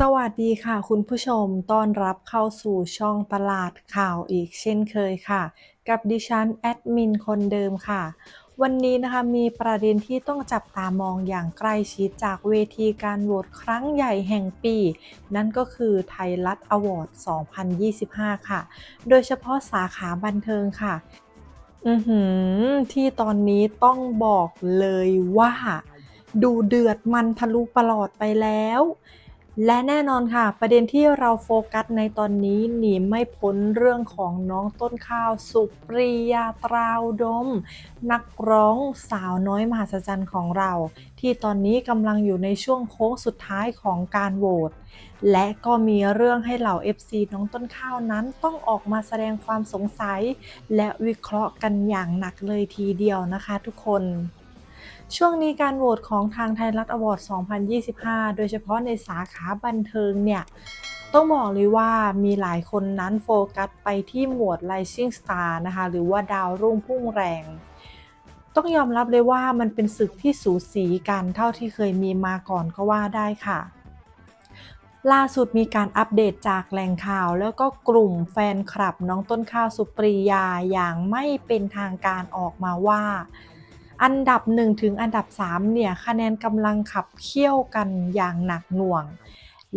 สวัสดีค่ะคุณผู้ชมต้อนรับเข้าสู่ช่องตลาดข่าวอีกเช่นเคยค่ะ กับดิฉันแอดมินคนเดิมค่ะ วันนี้นะคะมีประเด็นที่ต้องจับตามองอย่างใกล้ชิดจากเวทีการโหวตครั้งใหญ่แห่งปี นั่นก็คือไทยรัฐอวอร์ด 2025 ค่ะ โดยเฉพาะสาขาบันเทิงค่ะ อือหือ ที่ตอนนี้ต้องบอกเลยว่า ดูเดือดมันทะลุประหลอดไปแล้ว และแน่นอนค่ะ ประเด็นที่เราโฟกัสในตอนนี้หนีไม่พ้นเรื่องของน้องต้นข้าว สุปรียาตราวดม นักร้องสาวน้อยมหัศจรรย์ของเรา ที่ตอนนี้กำลังอยู่ในช่วงโค้งสุดท้ายของการโหวตและก็มีเรื่องให้เหล่า FC น้องต้นข้าวนั้นต้องออกมาแสดงความสงสัย และวิเคราะห์กันอย่างหนักเลยทีเดียวนะคะทุกคน ช่วงนี้การโหวตของทางไทยรัฐอวอร์ด 2025 โดยเฉพาะในสาขาบันเทิงเนี่ย ต้องบอกเลยว่ามีหลายคนนั้นโฟกัสไปที่หมวด Rising Star นะคะ หรือว่าดาวรุ่งพุ่งแรง ต้องยอมรับเลยว่ามันเป็นศึกที่สูสีกันเท่าที่เคยมีมาก่อนก็ว่าได้ค่ะล่าสุดมีการอัปเดตจากแหล่งข่าว แล้วก็กลุ่มแฟนคลับน้องต้นข้าวสุปรียาอย่างไม่เป็นทางการออกมาว่า อันดับ 1 ถึงอันดับ 3 เนี่ยคะแนนกำลังขับเคี่ยวกันอย่างหนักหน่วง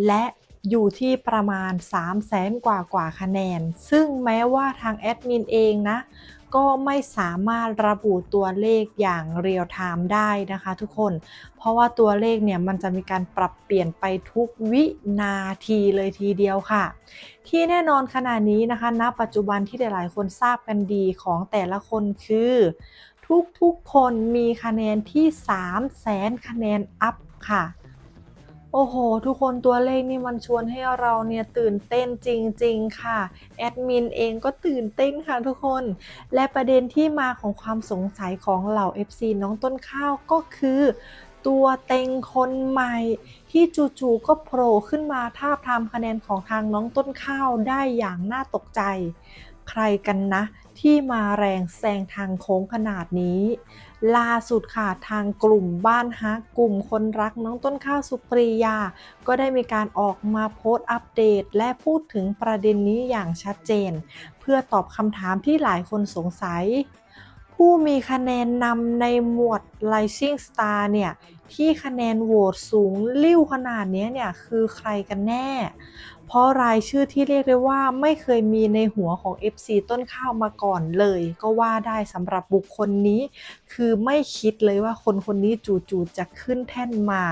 และอยู่ที่ประมาณ 3 0 0แสนกว่ากว่าคะแนน ซึ่งแม้ว่าทางแอดมินเองนะ ก็ไม่สามารถระบุตัวเลขอย่างเรียลไทม์ได้นะคะทุกคน เพราะว่าตัวเลขเนี่ยมันจะมีการปรับเปลี่ยนไปทุกวินาทีเลยทีเดียวค่ะ ที่แน่นอนขณะนี้นะคะณปัจจุบันที่หลายๆคนทราบกันดีของแต่ละคนคือ ทุกๆคนมีคะแนนที่ 3 0 0แสนคะแนนอัพค่ะ โอ้โห ทุกคนตัวเลขนี่มันชวนให้เราเนี่ยตื่นเต้นจริง ๆ ค่ะ แอดมินเองก็ตื่นเต้นค่ะทุกคน และประเด็นที่มาของความสงสัยของเหล่า FC น้องต้นข้าวก็คือ ตัวเต็งคนใหม่ ที่จู่ๆก็โผล่ขึ้นมาทาบทามคะแนนของทางน้องต้นข้าวได้อย่างน่าตกใจ ใครกันนะ ที่มาแรงแซงทางโค้งขนาดนี้ ล่าสุดค่ะทางกลุ่มบ้านฮักกลุ่มคนรักน้องต้นข้าวสุปรียา ก็ได้มีการออกมาโพสต์อัปเดต และพูดถึงประเด็นนี้อย่างชัดเจน เพื่อตอบคำถามที่หลายคนสงสัย ผู้มีคะแนนนำในหมวด Rising Star เนี่ยที่คะแนนโหวตสูงลิ่วขนาดนี้เนี่ยคือใครกันแน่ เพราะรายชื่อที่เรียกได้ว่าไม่เคยมีในหัวของ FC ต้นข้าวมาก่อนเลย ก็ว่าได้สำหรับบุคคลนี้ คือไม่คิดเลยว่าคนคนนี้จู่ๆจะขึ้นแท่นมา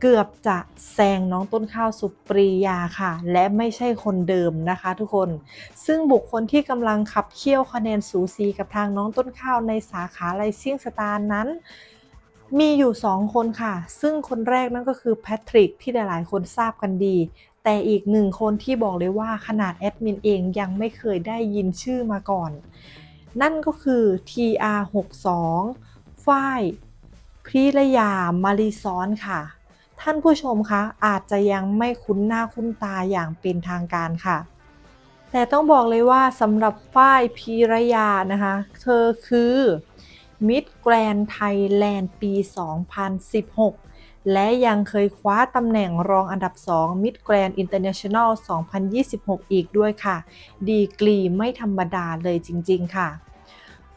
เกือบจะแซงน้องต้นข้าวสุปรียาค่ะ และไม่ใช่คนเดิมนะคะทุกคน ซึ่งบุคคลที่กำลังขับเคี่ยวคะแนนสูสีกับทางน้องต้นข้าวในสาขาไ i ซิ่งสตาร์นั้น มีอยู่ 2 คนค่ะ ซึ่งคนแรกนั่นก็คือแพทริกที่หลายๆ คนทราบกันดี แต่อีกหนึ่งคนที่บอกเลยว่าขนาดแอดมินเองยังไม่เคยได้ยินชื่อมาก่อน นั่นก็คือ TR62 ฝ้ายพิรยามารีซ้อนค่ะ ท่านผู้ชมคะอาจจะยังไม่คุ้นหน้าคุ้นตาอย่างเป็นทางการค่ะ แต่ต้องบอกเลยว่าสำหรับฝ้ายพีรยานะคะ เธอคือมิดแกรนไทยแลนด์ปี 2016 และยังเคยคว้าตำแหน่งรองอันดับ 2 Mid Grand International 2026 อีกด้วยค่ะ ดีกรีไม่ธรรมดาเลยจริง ๆ ค่ะ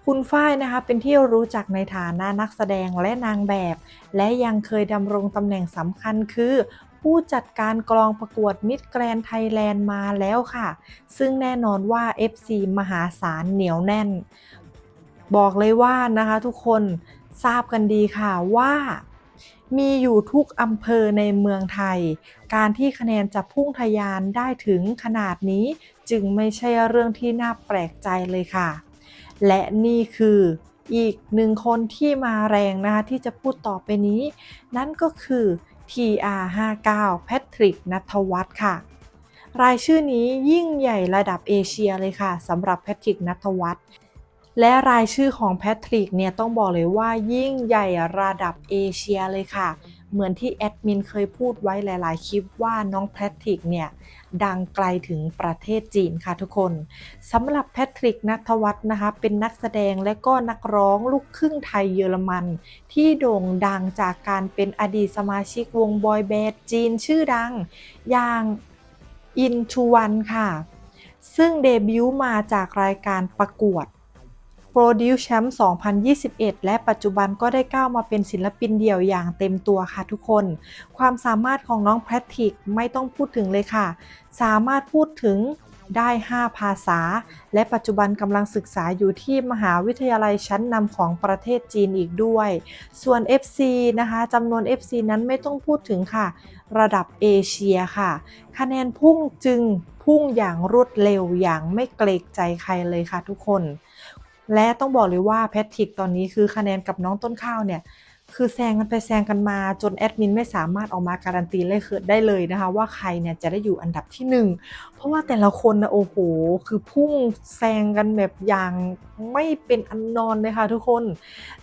คุณฝ้ายนะคะเป็นที่รู้จักในฐานะนักแสดงและนางแบบ และยังเคยดำรงตำแหน่งสำคัญคือ ผู้จัดการกลองประกวดมิดแกรนไทยแลนด์มาแล้วค่ะ ซึ่งแน่นอนว่า FC มหาศาลเหนียวแน่น บอกเลยว่านะคะทุกคนทราบกันดีค่ะว่ามีอยู่ทุกอำเภอในเมืองไทย การที่คะแนนจะพุ่งทะยานได้ถึงขนาดนี้ จึงไม่ใช่เรื่องที่น่าแปลกใจเลยค่ะ และนี่คืออีกหนึ่งคนที่มาแรงนะคะที่จะพูดต่อไปนี้ นั่นก็คือ TR59 แพทริกนัทวัฒน์ค่ะ รายชื่อนี้ยิ่งใหญ่ระดับเอเชียเลยค่ะสำหรับแพทริกนัทวัฒน์และรายชื่อของแพทริกเนี่ยต้องบอกเลยว่ายิ่งใหญ่ระดับเอเชียเลยค่ะ เหมือนที่แอดมินเคยพูดไว้หลาย ๆ คลิปว่าน้องแพทริกเนี่ย ดังไกลถึงประเทศจีนค่ะทุกคนสำหรับแพทริกนัทวัฒน์นะคะ เป็นนักแสดงและก็นักร้องลูกครึ่งไทยเยอรมัน ที่โด่งดังจากการเป็นอดีตสมาชิกวงบอยแบนด์จีนชื่อดัง อย่าง Into One ค่ะ ซึ่งเดบิวต์มาจากรายการประกวด Produce Champ 2021 และปัจจุบันก็ได้ก้าวมาเป็นศิลปินเดี่ยวอย่างเต็มตัวค่ะทุกคน ความสามารถของน้องแพทริกไม่ต้องพูดถึงเลยค่ะ สามารถพูดถึงได้ 5 ภาษา และปัจจุบันกำลังศึกษาอยู่ที่มหาวิทยาลัยชั้นนำของประเทศจีนอีกด้วย ส่วน FC นะคะจำนวน FC นั้นไม่ต้องพูดถึงค่ะ ระดับเอเชียค่ะ คะแนนพุ่งจึงพุ่งอย่างรวดเร็วอย่างไม่เกรงใจใครเลยค่ะทุกคน และต้องบอกเลยว่าแพทริกตอนนี้คือคะแนนกับน้องต้นข้าวเนี่ย คือแซงกันไปแซงกันมาจนแอดมินไม่สามารถออกมาการันตีเลยคือได้เลยนะคะ ว่าใครเนี่ยจะได้อยู่อันดับที่หนึ่งเพราะว่าแต่ละคนนะโอ้โห คือพุ่งแซงกันแบบอย่างไม่เป็นอันนอนเลยค่ะทุกคน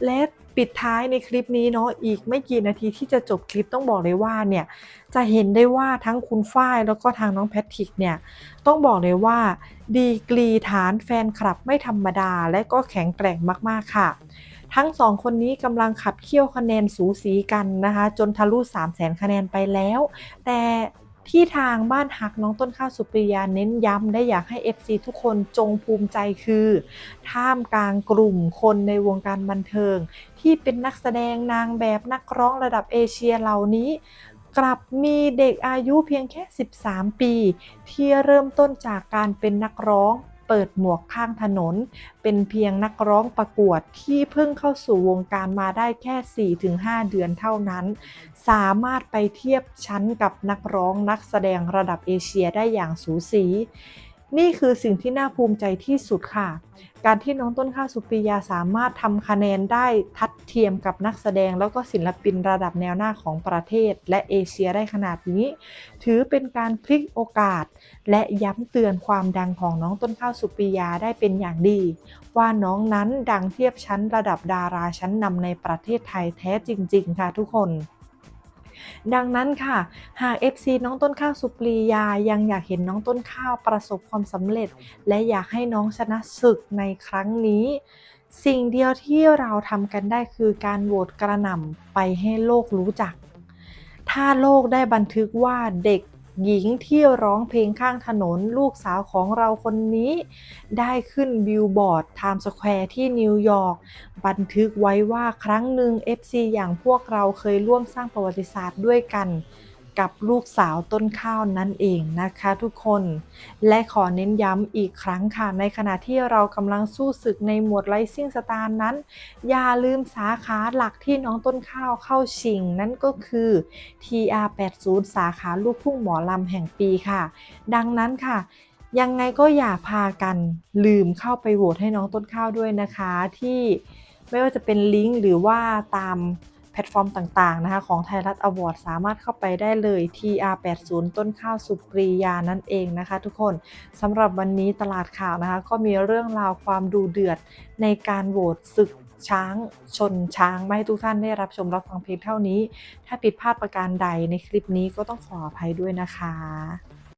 และปิดท้ายในคลิปนี้เนาะอีกไม่กี่นาทีที่จะจบคลิปต้องบอกเลยว่าเนี่ยจะเห็นได้ว่าทั้งคุณฝ้ายแล้วก็ทางน้องแพทริกเนี่ยต้องบอกเลยว่า ดีกรีฐานแฟนคลับไม่ธรรมดาและก็แข็งแกร่งมากๆค่ะ ทั้งสองคนนี้กำลังขับเคี่ยวคะแนนสูสีกันนะคะ จนทะลุ3 0 0 0 0 0คะแนนไปแล้ว แต่ที่ทางบ้านหักน้องต้นข้าวสุปริยาเน้นย้ำได้อยากให้ FC ทุกคนจงภูมิใจคือ ท่ามกลางกลุ่มคนในวงการบันเทิง ที่เป็นนักแสดงนางแบบนักร้องระดับเอเชียเหล่านี้ กลับมีเด็กอายุเพียงแค่ 13 ปี ที่เริ่มต้นจากการเป็นนักร้อง เปิดหมวกข้างถนน เป็นเพียงนักร้องประกวดที่เพิ่งเข้าสู่วงการมาได้แค่ 4-5 เดือนเท่านั้น สามารถไปเทียบชั้นกับนักร้องนักแสดงระดับเอเชียได้อย่างสูสี นี่คือสิ่งที่น่าภูมิใจที่สุดค่ะ การที่น้องต้นข้าวสุปริยาสามารถทำคะแนนได้ทัดเทียมกับนักแสดงแล้วก็ศิลปินระดับแนวหน้าของประเทศ และเอเชียได้ขนาดนี้ ถือเป็นการพลิกโอกาส และย้ำเตือนความดังของน้องต้นข้าวสุปริยาได้เป็นอย่างดี ว่าน้องนั้นดังเทียบชั้นระดับดาราชั้นนำในประเทศไทยแท้จริง ๆ ค่ะทุกคน ดังนั้นค่ะ หาก FC น้องต้นข้าวสุปรียายังอยากเห็นน้องต้นข้าวประสบความสำเร็จ และอยากให้น้องชนะศึกในครั้งนี้ สิ่งเดียวที่เราทำกันได้คือการโหวตกระหน่ำไปให้โลกรู้จัก ถ้าโลกได้บันทึกว่าเด็ก หญิงที่ร้องเพลงข้างถนนลูกสาวของเราคนนี้ ได้ขึ้นบิลบอร์ดไทม์สแควร์ที่นิวยอร์กบันทึกไว้ว่าครั้งหนึ่ง FC อย่างพวกเราเคยร่วมสร้างประวัติศาสตร์ด้วยกัน กับลูกสาวต้นข้าวนั่นเองนะคะทุกคน และขอเน้นย้ำอีกครั้งค่ะ ในขณะที่เรากำลังสู้ศึกในหมวดไ i ซิ่งสตาร์นั้น อย่าลืมสาขาหลักที่น้องต้นข้าวเข้าชิง นั่นก็คือ TR80 สาขาลูกทุ่งหมอลำแห่งปีค่ะ ดังนั้นค่ะยังไงก็อย่าพากันลืมเข้าไปโหวตให้น้องต้นข้าวด้วยนะคะ ที่ไม่ว่าจะเป็นลิงก์หรือว่าตาม ลตฟอร์มต่างๆนะคะของไทยรัฐอวอร์ดสามารถเข้าไปได้เลย TR80 ต้นข้าวสุปรียานั่นเองนะคะ ทุกคนสำหรับวันนี้ตลาดข่าวนะคะ ก็มีเรื่องราวความดูเดือดในการโหวตศึกช้างชนช้างมาให้ทุกท่านได้รับชมรับฟังเพียงเท่านี้ ถ้าผิดพลาดประการใดในคลิปนี้ก็ต้องขออภัยด้วยนะคะ